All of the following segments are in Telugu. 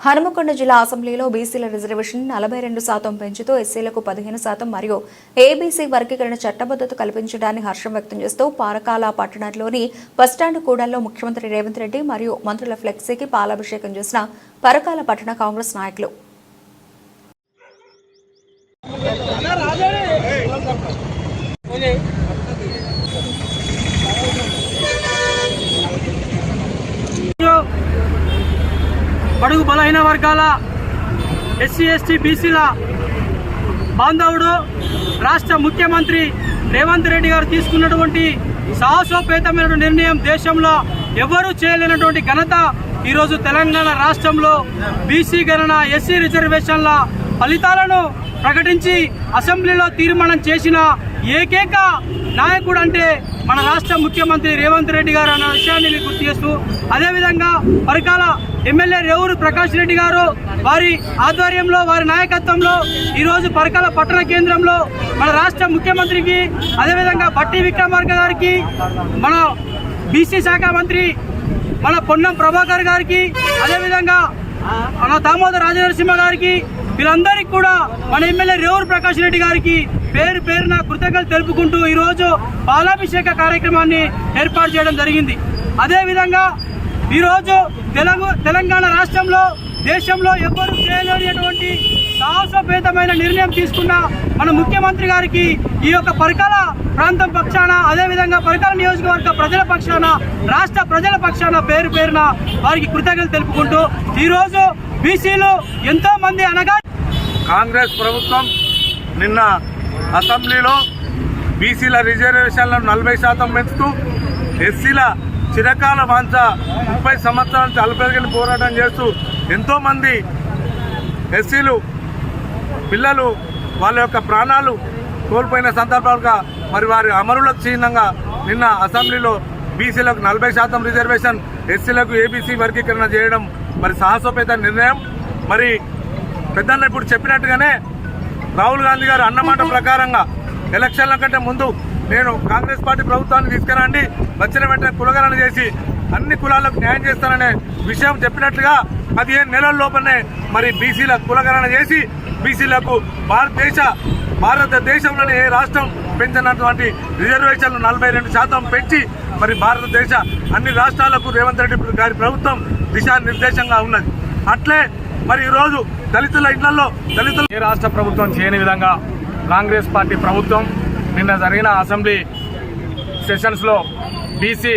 హనుమకొండ జిల్లా అసెంబ్లీలో బీసీల రిజర్వేషన్ నలభై రెండు శాతం పెంచుతూ ఎస్సీలకు పదిహేను శాతం మరియు ఏబీసీ వర్గీకరణ చట్టబద్దత కల్పించడాన్ని హర్షం వ్యక్తం చేస్తూ పారకాల పట్టణంలోని బస్టాండ్ కూడల్లో ముఖ్యమంత్రి రేవంత్ రెడ్డి మరియు మంత్రుల ఫ్లెక్సీకి పాలాభిషేకం చేసిన పరకాల పట్టణ కాంగ్రెస్ నాయకులు. బడుగు బలహీన వర్గాల ఎస్సీ ఎస్టీ బీసీల బాంధవుడు రాష్ట్ర ముఖ్యమంత్రి రేవంత్ రెడ్డి గారు తీసుకున్నటువంటి సాహసోపేతమైన నిర్ణయం దేశంలో ఎవరూ చేయలేనటువంటి ఘనత ఈరోజు తెలంగాణ రాష్ట్రంలో బీసీ గణన ఎస్సీ రిజర్వేషన్ల ఫలితాలను ప్రకటించి అసెంబ్లీలో తీర్మానం చేసిన ఏకైక నాయకుడు అంటే మన రాష్ట్ర ముఖ్యమంత్రి రేవంత్ రెడ్డి గారు అన్న విషయాన్ని మీకు గుర్తు చేస్తూ అదేవిధంగా పరికాల ఎమ్మెల్యే రేవూరు ప్రకాష్ రెడ్డి గారు వారి ఆధ్వర్యంలో వారి నాయకత్వంలో ఈరోజు పరకాల పట్టణ కేంద్రంలో మన రాష్ట్ర ముఖ్యమంత్రికి అదేవిధంగా బట్టి విక్రమార్క గారికి మన బీసీ శాఖ మంత్రి మన పొన్నం ప్రభాకర్ గారికి అదేవిధంగా మన దామోదర్ రాజనరసింహ గారికి వీళ్ళందరికీ కూడా మన ఎమ్మెల్యే రేవూరు ప్రకాష్ రెడ్డి గారికి పేరు పేరున కృతజ్ఞతలు తెలుపుకుంటూ ఈరోజు పాలాభిషేక కార్యక్రమాన్ని ఏర్పాటు చేయడం జరిగింది. అదేవిధంగా ఈరోజు తెలంగాణ తెలంగాణ రాష్ట్రంలో దేశంలో ఎవ్వరూ చేయలేనటువంటి సాహసోపేతమైన నిర్ణయం తీసుకున్న మన ముఖ్యమంత్రి గారికి ఈ యొక్క పరికాల ప్రాంతం పక్షాన అదేవిధంగా పరికాల నియోజకవర్గ ప్రజల పక్షాన రాష్ట్ర ప్రజల పక్షాన పేరు పేరున వారికి కృతజ్ఞతలు తెలుపుకుంటూ ఈరోజు బీసీలు ఎంతో మంది అనగా కాంగ్రెస్ ప్రభుత్వం నిన్న అసెంబ్లీలో బీసీల రిజర్వేషన్లను నలభై శాతం పెంచుతూ ఎస్సీల చిరకాల వాంఛ ముప్పై సంవత్సరాల నుంచి పోరాటం చేస్తూ ఎంతోమంది ఎస్సీలు పిల్లలు వాళ్ళ యొక్క ప్రాణాలు కోల్పోయిన సందర్భాలుగా మరి వారి అమరులకు చిహ్నంగా నిన్న అసెంబ్లీలో బీసీలకు నలభై శాతం రిజర్వేషన్ ఎస్సీలకు ఏబీసీ వర్గీకరణ చేయడం మరి సాహసోపేత నిర్ణయం. మరి పెద్దన్న ఇప్పుడు చెప్పినట్టుగానే రాహుల్ గాంధీ గారు అన్నమాట ప్రకారంగా ఎలక్షన్ల కంటే ముందు నేను కాంగ్రెస్ పార్టీ ప్రభుత్వాన్ని తీసుకురండి వచ్చిన వెంటనే కులగణన చేసి అన్ని కులాలకు న్యాయం చేస్తాననే విషయం చెప్పినట్లుగా పదిహేను నెలల లోపలనే మరి బీసీల కులగణన చేసి బీసీలకు భారతదేశ భారతదేశంలోని ఏ రాష్ట్రం పెంచినటువంటి రిజర్వేషన్లు నలభై రెండు శాతం పెంచి మరి భారతదేశ అన్ని రాష్ట్రాలకు రేవంత్ రెడ్డి గారి ప్రభుత్వం దిశానిర్దేశంగా ఉన్నది. అట్లే మరి ఈరోజు దళితుల ఇళ్ళలో దళితులు ఏ రాష్ట్ర ప్రభుత్వం చేయని విధంగా కాంగ్రెస్ పార్టీ ప్రభుత్వం నిన్న జరిగిన అసెంబ్లీ సెషన్స్లో బీసీ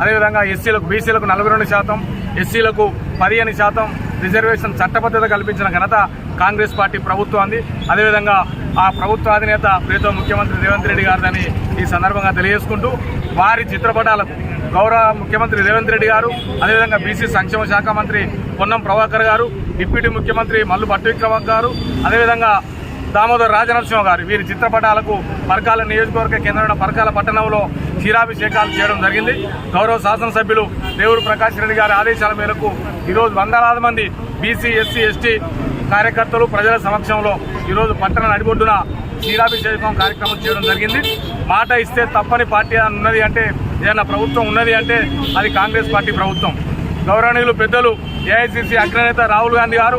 అదేవిధంగా ఎస్సీలకు బీసీలకు నలభై రెండు శాతం ఎస్సీలకు పదిహేను శాతం రిజర్వేషన్ చట్టబద్ధత కల్పించిన ఘనత కాంగ్రెస్ పార్టీ ప్రభుత్వాన్ని అదేవిధంగా ఆ ప్రభుత్వ అధినేత ప్రీతం ముఖ్యమంత్రి రేవంత్ రెడ్డి గారిని ఈ సందర్భంగా తెలియజేసుకుంటూ వారి చిత్రపటాలకు గౌరవ ముఖ్యమంత్రి రేవంత్ రెడ్డి గారు అదేవిధంగా బీసీ సంక్షేమ శాఖ మంత్రి పొన్నం ప్రభాకర్ గారు డిప్యూటీ ముఖ్యమంత్రి మల్లు భట్టి విక్రమక్ గారు అదేవిధంగా దామోదర్ రాజనరసింహ గారు. వీరి చిత్రపటాలకు పరకాల నియోజకవర్గ కేంద్రమైన పరకాల పట్టణంలో క్షీరాభిషేకాలు చేయడం జరిగింది. గౌరవ శాసనసభ్యులు దేవుడు ప్రకాష్ రెడ్డి గారి ఆదేశాల మేరకు ఈరోజు వందలాది మంది బీసీ ఎస్సీ ఎస్టీ కార్యకర్తలు ప్రజల సమక్షంలో ఈరోజు పట్టణ నడిబొడ్డున క్షీరాభిషేకం కార్యక్రమం చేయడం జరిగింది. మాట ఇస్తే తప్పని పార్టీ అని ఉన్నది అంటే ఏదైనా ప్రభుత్వం ఉన్నది అంటే అది కాంగ్రెస్ పార్టీ ప్రభుత్వం. గౌరవనీయులు పెద్దలు ఏఐసిసి అగ్రనేత రాహుల్ గాంధీ గారు